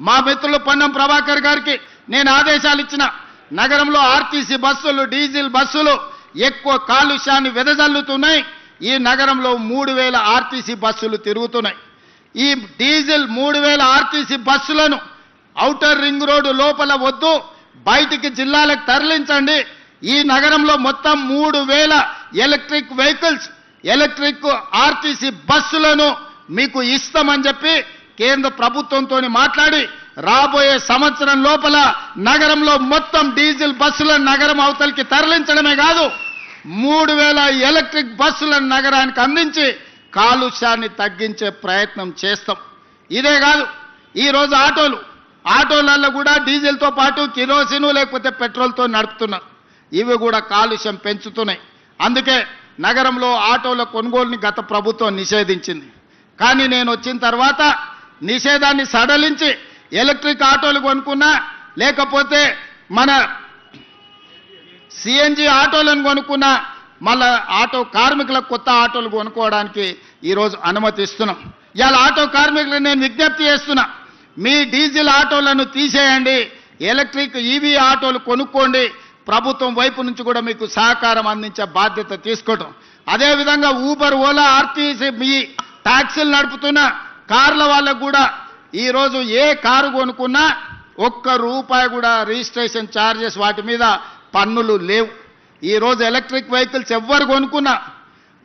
మా మిత్రులు పొన్నం ప్రభాకర్ గారికి నేను ఆదేశాలు ఇచ్చిన నగరంలో ఆర్టీసీ బస్సులు డీజిల్ బస్సులు ఎక్కువ కాలుష్యాన్ని వెదజల్లుతున్నాయి. ఈ నగరంలో మూడు వేల ఆర్టీసీ బస్సులు తిరుగుతున్నాయి. ఈ డీజిల్ మూడు వేల ఆర్టీసీ బస్సులను ఔటర్ రింగ్ రోడ్డు లోపల వద్దు బయటికి జిల్లాలకు తరలించండి. ఈ నగరంలో మొత్తం మూడు వేల ఎలక్ట్రిక్ వెహికల్స్ ఎలక్ట్రిక్ ఆర్టీసీ బస్సులను మీకు ఇస్తామని చెప్పి కేంద్ర ప్రభుత్వంతో మాట్లాడి రాబోయే సంవత్సరం లోపల నగరంలో మొత్తం డీజిల్ బస్సులను నగరం అవతలికి తరలించడమే కాదు మూడు వేల ఎలక్ట్రిక్ బస్సులను నగరానికి అందించి కాలుష్యాన్ని తగ్గించే ప్రయత్నం చేస్తాం. ఇదే కాదు ఈరోజు ఆటోలు ఆటోలలో కూడా డీజిల్తో పాటు కిరోసిను లేకపోతే పెట్రోల్తో నడుపుతున్నారు ఇవి కూడా కాలుష్యం పెంచుతున్నాయి. అందుకే నగరంలో ఆటోల కొనుగోలుని గత ప్రభుత్వం నిషేధించింది. కానీ నేను వచ్చిన తర్వాత నిషేధాన్ని సడలించి ఎలక్ట్రిక్ ఆటోలు కొనుక్కున్నా లేకపోతే మన సిఎన్జి ఆటోలను కొనుక్కున్న మళ్ళా ఆటో కార్మికులకు కొత్త ఆటోలు కొనుక్కోవడానికి ఈరోజు అనుమతి ఇస్తున్నాం ఇవాళ ఆటో కార్మికులకు నేను విజ్ఞప్తి చేస్తున్నా మీ డీజిల్ ఆటోలను తీసేయండి ఎలక్ట్రిక్ ఈవీ ఆటోలు కొనుక్కోండి ప్రభుత్వం వైపు నుంచి కూడా మీకు సహకారం అందించే బాధ్యత తీసుకోవటం. అదేవిధంగా ఊబర్ ఓలా ఆర్టీసీ మీ ట్యాక్సీలు నడుపుతున్న కార్ల వాళ్ళకు కూడా ఈరోజు ఏ కారు కొనుక్కున్నా ఒక్క రూపాయి కూడా రిజిస్ట్రేషన్ ఛార్జెస్ వాటి మీద పన్నులు లేవు. ఈరోజు ఎలక్ట్రిక్ వెహికల్స్ ఎవ్వరు కొనుక్కున్నా.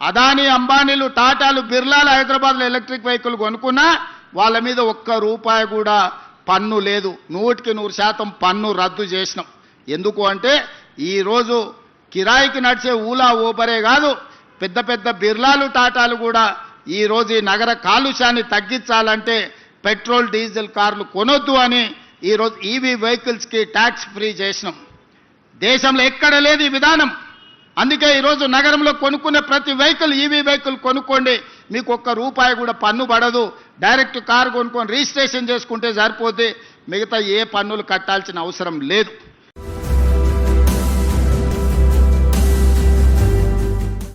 అదానీ అంబానీలు టాటాలు బిర్లాలు హైదరాబాద్లో ఎలక్ట్రిక్ వెహికల్ కొనుక్కున్నా వాళ్ళ మీద ఒక్క రూపాయి కూడా పన్ను లేదు. నూటికి నూరు శాతం పన్ను రద్దు చేసినాం. ఎందుకు అంటే ఈరోజు కిరాయికి నడిచే ఊలా ఊబరే కాదు. పెద్ద పెద్ద బిర్లాలు టాటాలు కూడా ఈరోజు ఈ నగర కాలుష్యాన్ని తగ్గించాలంటే పెట్రోల్ డీజిల్ కార్లు కొనొద్దు అని ఈరోజు ఈవీ వెహికల్స్కి ట్యాక్స్ ఫ్రీ చేసినాం. దేశంలో ఎక్కడ లేదు ఈ విధానం. అందుకే ఈరోజు నగరంలో కొనుక్కునే ప్రతి వెహికల్ ఈవీ వెహికల్ కొనుక్కోండి. మీకు ఒక్క రూపాయి కూడా పన్ను పడదు. డైరెక్ట్ కారు కొనుక్కొని రిజిస్ట్రేషన్ చేసుకుంటే సరిపోతే మిగతా ఏ పన్నులు కట్టాల్సిన అవసరం లేదు.